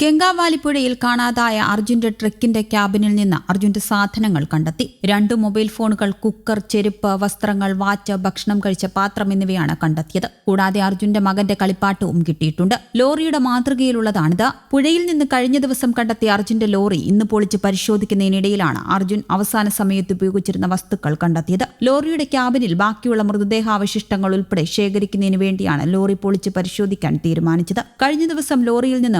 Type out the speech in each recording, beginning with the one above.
ഗംഗാവാലിപ്പുഴയിൽ കാണാതായ അർജുന്റെ ട്രക്കിന്റെ ക്യാബിനിൽ നിന്ന് അർജുന്റെ സാധനങ്ങൾ കണ്ടെത്തി. രണ്ട് മൊബൈൽ ഫോണുകൾ കുക്കർ ചെരുപ്പ് വസ്ത്രങ്ങൾ വാച്ച് ഭക്ഷണം കഴിച്ച പാത്രം എന്നിവയാണ് കണ്ടെത്തിയത്. കൂടാതെ അർജുന്റെ മകന്റെ കളിപ്പാട്ടവും കിട്ടിയിട്ടുണ്ട്. ലോറിയുടെ മാതൃകയിലുള്ളതാണിത്. പുഴയിൽ നിന്ന് കഴിഞ്ഞ ദിവസം കണ്ടെത്തിയ അർജുന്റെ ലോറി ഇന്ന് പൊളിച്ച് പരിശോധിക്കുന്നതിനിടയിലാണ് അർജുൻ അവസാന സമയത്ത് ഉപയോഗിച്ചിരുന്ന വസ്തുക്കൾ കണ്ടെത്തിയത്. ലോറിയുടെ ക്യാബിനിൽ ബാക്കിയുള്ള മൃതദേഹാവശിഷ്ടങ്ങൾ ഉൾപ്പെടെ ശേഖരിക്കുന്നതിന് വേണ്ടിയാണ് ലോറി പൊളിച്ച് പരിശോധിക്കാൻ തീരുമാനിച്ചത്. കഴിഞ്ഞ ദിവസം ലോറിയിൽ നിന്ന്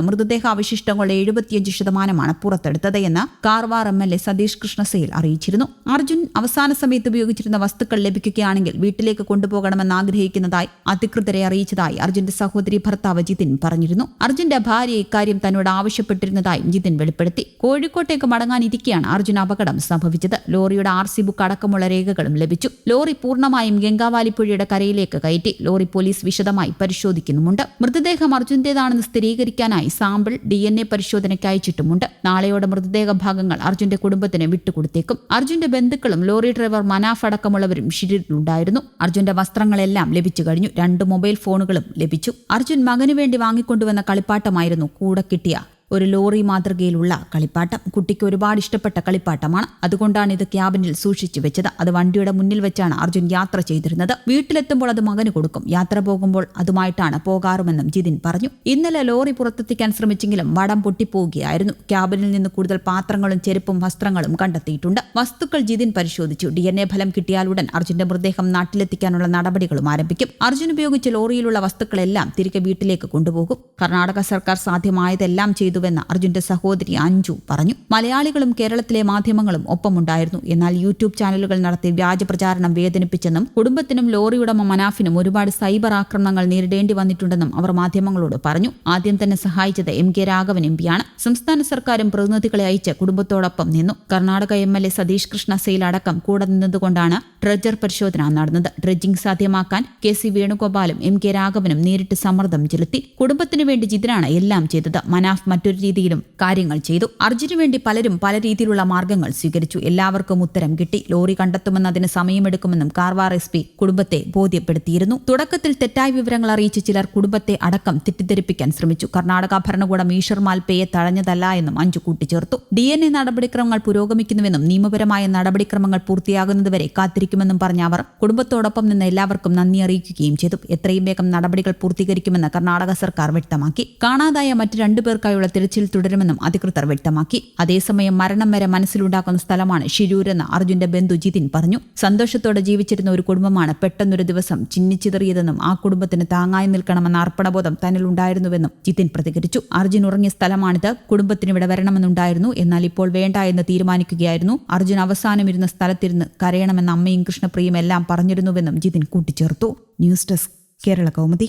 മൃതദേഹാവശിഷ്ടങ്ങളുടെ എഴുപത്തിയഞ്ച് ശതമാനമാണ് പുറത്തെടുത്തത് എന്ന് Karwar M L A Satish Krishna Sail അറിയിച്ചിരുന്നു. അർജുൻ അവസാന സമയത്ത് ഉപയോഗിച്ചിരുന്ന വസ്തുക്കൾ ലഭിക്കുകയാണെങ്കിൽ വീട്ടിലേക്ക് കൊണ്ടുപോകണമെന്ന് ആഗ്രഹിക്കുന്നതായി അധികൃതരെ അറിയിച്ചതായി അർജുന്റെ സഹോദരി ഭർത്താവ് ജിതിൻ പറഞ്ഞിരുന്നു. അർജുന്റെ ഭാര്യ ഇക്കാര്യം തന്നോട് ആവശ്യപ്പെട്ടിരുന്നതായും ജിതിൻ വെളിപ്പെടുത്തി. കോഴിക്കോട്ടേക്ക് മടങ്ങാനിരിക്കെയാണ് അർജുൻ അപകടം സംഭവിച്ചത്. ലോറിയുടെ ആർ സി ബുക്ക് അടക്കമുള്ള രേഖകളും ലഭിച്ചു. ലോറി പൂർണമായും ഗംഗാവാലിപ്പുഴയുടെ കരയിലേക്ക് കയറ്റി. ലോറി പോലീസ് വിശദമായി പരിശോധിക്കുന്നുമുണ്ട്. മൃതദേഹം അർജുന്റേതാണെന്ന് സ്ഥിരീകരിക്കാനായി സാമ്പിൾ ഡി എൻ എ പരിശോധനയ്ക്ക് അയച്ചിട്ടുമുണ്ട് നാളെയോടെ മൃതദേഹ ഭാഗങ്ങൾ അർജുന്റെ കുടുംബത്തിന് വിട്ടുകൊടുത്തേക്കും. അർജുന്റെ ബന്ധുക്കളും ലോറി ഡ്രൈവർ മനാഫ് അടക്കമുള്ളവരും ഷിരിലുണ്ടായിരുന്നു അർജുന്റെ വസ്ത്രങ്ങളെല്ലാം ലഭിച്ചു കഴിഞ്ഞു. രണ്ട് മൊബൈൽ ഫോണുകളും ലഭിച്ചു. അർജുൻ മകനു വേണ്ടി വാങ്ങിക്കൊണ്ടുവന്ന കളിപ്പാട്ടമായിരുന്നു കൂടെ കിട്ടിയ ഒരു ലോറി മാതൃകയിലുള്ള കളിപ്പാട്ടം. കുട്ടിക്ക് ഒരുപാട് ഇഷ്ടപ്പെട്ട കളിപ്പാട്ടമാണ്. അതുകൊണ്ടാണ് ഇത് ക്യാബിനിൽ സൂക്ഷിച്ചു വെച്ചത്. അത് വണ്ടിയുടെ മുന്നിൽ വെച്ചാണ് അർജുൻ യാത്ര ചെയ്തിരുന്നത്. വീട്ടിലെത്തുമ്പോൾ അത് മകന് കൊടുക്കും. യാത്ര പോകുമ്പോൾ അതുമായിട്ടാണ് പോകാറുമെന്നും ജിതിൻ പറഞ്ഞു. ഇന്നലെ ലോറി പുറത്തെത്തിക്കാൻ ശ്രമിച്ചെങ്കിലും വടം പൊട്ടിപ്പോവുകയായിരുന്നു. ക്യാബിനിൽ നിന്ന് കൂടുതൽ പാത്രങ്ങളും ചെരുപ്പും വസ്ത്രങ്ങളും കണ്ടെത്തിയിട്ടുണ്ട്. വസ്തുക്കൾ ജിതിൻ പരിശോധിച്ചു. ഡി എൻ എ ഫലം കിട്ടിയാലുടൻ അർജുന്റെ മൃതദേഹം നാട്ടിലെത്തിക്കാനുള്ള നടപടികളും ആരംഭിക്കും. അർജുൻ ഉപയോഗിച്ച ലോറിയിലുള്ള വസ്തുക്കളെല്ലാം തിരികെ വീട്ടിലേക്ക് കൊണ്ടുപോകും. കർണാടക സർക്കാർ സാധ്യമായതെല്ലാം ചെയ്തുവെന്ന് അർജുന്റെ സഹോദരി അഞ്ജു പറഞ്ഞു. മലയാളികളും കേരളത്തിലെ മാധ്യമങ്ങളും ഒപ്പമുണ്ടായിരുന്നു. എന്നാൽ യൂട്യൂബ് ചാനലുകൾ നടത്തി വ്യാജ പ്രചാരണം വേദനിപ്പിച്ചെന്നും കുടുംബത്തിനും ലോറിയുടമ മനാഫിനും ഒരുപാട് സൈബർ ആക്രമണങ്ങൾ നേരിടേണ്ടി വന്നിട്ടുണ്ടെന്നും അവർ മാധ്യമങ്ങളോട് പറഞ്ഞു. ആദ്യം തന്നെ സഹായിച്ചത് എം കെ രാഘവൻ എം പിയാണ് സംസ്ഥാന സർക്കാരും പ്രതിനിധികളെ അയച്ച് കുടുംബത്തോടൊപ്പം നിന്നു. Karnataka M L A Satish Krishna Sail അടക്കം കൂടെ നിന്നതുകൊണ്ടാണ് ഡ്രഡ്ജർ പരിശോധന നടന്നത്. ഡ്രഡ്ജിംഗ് സാധ്യമാക്കാൻ കെ സി വേണുഗോപാലും എം കെ രാഘവനും നേരിട്ട് സമ്മർദ്ദം ചെലുത്തി. കുടുംബത്തിനു വേണ്ടി ജിതിനാണ് എല്ലാം ചെയ്തത്. മനാഫ് മറ്റൊരു രീതിയിലും കാര്യങ്ങൾ ചെയ്തു. അർജുനു വേണ്ടി പലരും പല രീതിയിലുള്ള മാർഗങ്ങൾ സ്വീകരിച്ചു. എല്ലാവർക്കും ഉത്തരം കിട്ടി. ലോറി കണ്ടെത്തുമെന്ന് അതിന് സമയമെടുക്കുമെന്നും കാർവാർ എസ് പി കുടുംബത്തെ ബോധ്യപ്പെടുത്തിയിരുന്നു. തുടക്കത്തിൽ തെറ്റായ വിവരങ്ങൾ അറിയിച്ച് ചിലർ കുടുംബത്തെ അടക്കം തെറ്റിദ്ധരിപ്പിക്കാൻ ശ്രമിച്ചു. കർണാടക ഭരണകൂടം ഈശ്വർ മാൽപേയെ തഴഞ്ഞതല്ല എന്നും അഞ്ചു കൂട്ടിച്ചേർത്തു. ഡി എൻ എ നടപടിക്രമങ്ങൾ പുരോഗമിക്കുന്നുവെന്നും നിയമപരമായ നടപടിക്രമങ്ങൾ പൂർത്തിയാകുന്നതുവരെ കാത്തിരിക്കുമെന്നും പറഞ്ഞ അവർ കുടുംബത്തോടൊപ്പം നിന്ന് എല്ലാവർക്കും നന്ദി അറിയിക്കുകയും ചെയ്തു. എത്രയും വേഗം നടപടികൾ പൂർത്തീകരിക്കുമെന്ന് കർണാടക സർക്കാർ വ്യക്തമാക്കി. കാണാതായ മറ്റ് രണ്ടുപേർക്കായുള്ള തിരച്ചിൽ തുടരുമെന്നും അധികൃതർ വ്യക്തമാക്കി. അതേസമയം മരണം വരെ മനസ്സിലുണ്ടാക്കുന്ന സ്ഥലമാണ് ഷിരൂരെന്ന് അർജുന്റെ ബന്ധു ജിതിൻ പറഞ്ഞു. സന്തോഷത്തോടെ ജീവിച്ചിരുന്ന ഒരു കുടുംബമാണ് പെട്ടെന്നൊരു ദിവസം ചിന്നിച്ചിതറിയതെന്നും ആ കുടുംബത്തിന് താങ്ങായി നിൽക്കണമെന്ന അർപ്പണബോധം തന്നിലുണ്ടായിരുന്നുവെന്നും ജിതിൻ പ്രതികരിച്ചു. അർജുൻ ഉറങ്ങിയ സ്ഥലമാണിത്. കുടുംബത്തിന് ഇവിടെ വരണമെന്നുണ്ടായിരുന്നു. എന്നാൽ ഇപ്പോൾ വേണ്ട എന്ന് തീരുമാനിക്കുകയായിരുന്നു. അർജുൻ അവസാനം ഇരുന്ന സ്ഥലത്തിരുന്ന് കരയണമെന്ന് അമ്മയും കൃഷ്ണപ്രിയും എല്ലാം പറഞ്ഞിരുന്നുവെന്നും ജിതിൻ കൂട്ടിച്ചേർത്തു. News desk Kerala Kaumudi.